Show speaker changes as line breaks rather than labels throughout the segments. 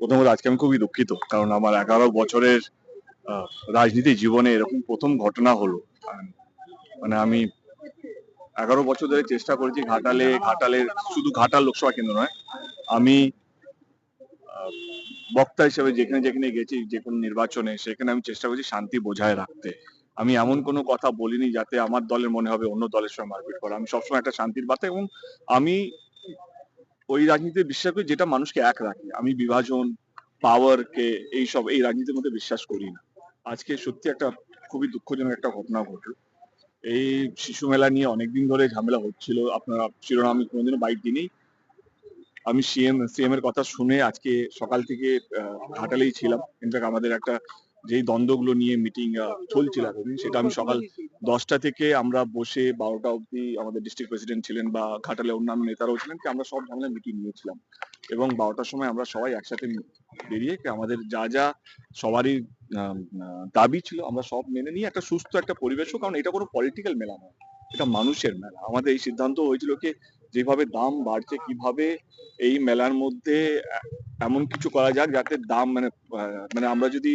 প্রথমত আজকে আমি খুবই দুঃখিত, কারণ আমার এগারো বছরের রাজনীতি জীবনে এরকম প্রথম ঘটনা হলো। মানে আমি এগারো বছর ধরে চেষ্টা করেছি ঘাটালে ঘাটালের শুধু ঘাটাল লোকসভা কেন্দ্র নয়, আমি বক্তা হিসেবে যেখানে যেখানে গেছি, যে কোনো নির্বাচনে, সেখানে আমি চেষ্টা করছি শান্তি বজায় রাখতে। আমি এমন কোনো কথা বলিনি যাতে আমার দলের মনে হবে অন্য দলের সঙ্গে মারপিট করা। আমি সবসময় একটা শান্তির বার্তা এবং আমি ওই রাজনীতিতে বিশ্বাস করি যেটা মানুষকে এক রাখে। আমি বিভাজন পাওয়ার কে এইসব, এই রাজনীতির মধ্যে বিশ্বাস করি না। আজকে সত্যি একটা খুবই দুঃখজনক একটা ঘটনা ঘটলো। এই শিশু মেলা নিয়ে অনেকদিন ধরে ঝামেলা হচ্ছিল। আপনারা শিরোনাম কোনোদিনও বাইট দিইনি আমি সিএম সিএম এর কথা শুনে আজকে সকাল থেকে ঘাটালেই ছিলাম। ইনফ্যাক্ট আমাদের একটা যেই দ্বন্দ্বগুলো নিয়ে মিটিং চলছিল এতদিন সেটা আমি সকাল দশটা থেকে আমরা বসে বারোটা অবধি আমাদের ডিস্ট্রিক্ট প্রেসিডেন্ট ছিলেন বা ঘাটালে অন্যান্য নেতারাও ছিলেন আমরা সব ঝামেলা মিটিং নিয়েছিলাম। এবং বারোটার সময় আমরা সবাই একসাথে বেরিয়ে আমাদের যা যা সবারই দাবি ছিল, আমরা সব মেনে নিয়ে একটা সুস্থ একটা পরিবেশ হোক, কারণ এটা কোনো পলিটিক্যাল মেলা নয়, এটা মানুষের মেলা। আমাদের এই সিদ্ধান্ত হয়েছিল কি, যেভাবে দাম বাড়ছে, কীভাবে এই মেলার মধ্যে এমন কিছু করা যাক যাতে দাম মানে মানে আমরা যদি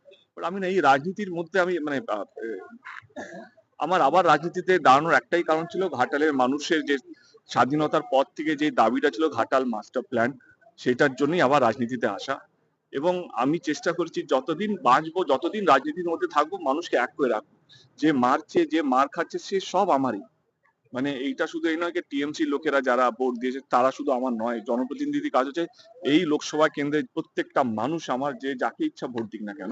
আমি না এই রাজনীতির মধ্যে আমি মানে আমার আবার রাজনীতিতে দাঁড়ানোর একটাই কারণ ছিল ঘাটালের মানুষের যে স্বাধীনতার পর থেকে যে দাবিটা ছিল ঘাটাল মাস্টার প্ল্যান, সেটার জন্যই আবার রাজনীতিতে আসা। এবং আমি চেষ্টা করছি যতদিন বাঁচবো, যতদিন রাজনীতির মধ্যে থাকব, মানুষকে এক করে রাখব। যে মারছে, যে মার খাচ্ছে, সে সব আমারই। মানে এইটা শুধু এই নয় যে টিএমসি লোকেরা যারা ভোট দিয়েছে, তারা শুধু আমার নয়, জনপ্রতিনিধি কাজ হচ্ছে। এই লোকসভা কেন্দ্রের প্রত্যেকটা মানুষ আমার যে যাকে ইচ্ছা ভোট দিক না কেন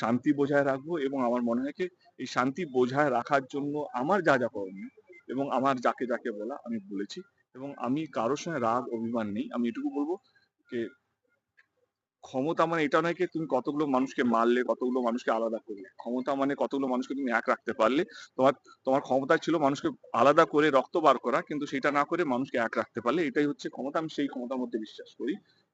শান্তি বজায় রাখব এবং আমার মনে হয় এই শান্তি বজায় রাখার জন্য আমার যা যা করণীয় এবং আমার যাকে যাকে বলা আমি বলেছি এবং আমি কারোর সঙ্গে রাগ, অভিমান নেই। আমি এটুকু বলব যে, ক্ষমতা মানে এটা নয় কি, তুমি কতগুলো মানুষকে মারলে, কতগুলো মানুষকে আলাদা করলে। ক্ষমতা মানে কতগুলো মানুষকে তুমি এক রাখতে পারলে। তোমার তোমার ক্ষমতা ছিল মানুষকে আলাদা করে রক্ত বার করা, কিন্তু সেটা না করে মানুষকে এক রাখতে পারলে। এটাই হচ্ছে ক্ষমতা। আমি সেই ক্ষমতার মধ্যে বিশ্বাস করি।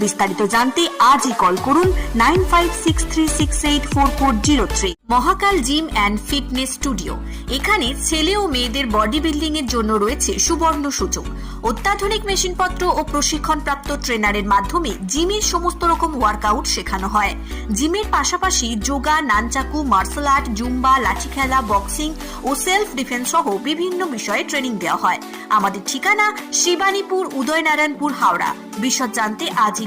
বিস্তারিত জানতে আজই কল করুন nine five six three six eight four four zero three Mahakal gym and fitness studio. এখানে ছেলে ও মেয়েদের বডি বিল্ডিং এর জন্য রয়েছে সুবর্ণ সুযোগ। অত্যাধুনিক মেশিনপত্র ও প্রশিক্ষণপ্রাপ্ত ট্রেনারের মাধ্যমে জিমের সমস্ত রকম ওয়ার্কআউট শেখানো হয়। জিমের পাশাপাশি yoga, nunchaku martial art Zumba, লাঠি খেলা বক্সিং ও সেলফ ডিফেন্স সহ বিভিন্ন বিষয়ে ট্রেনিং দেওয়া হয়। আমাদের ঠিকানা শিবানীপুর, উদয়নারায়ণপুর, হাওড়া। বিশদ জানতে আজই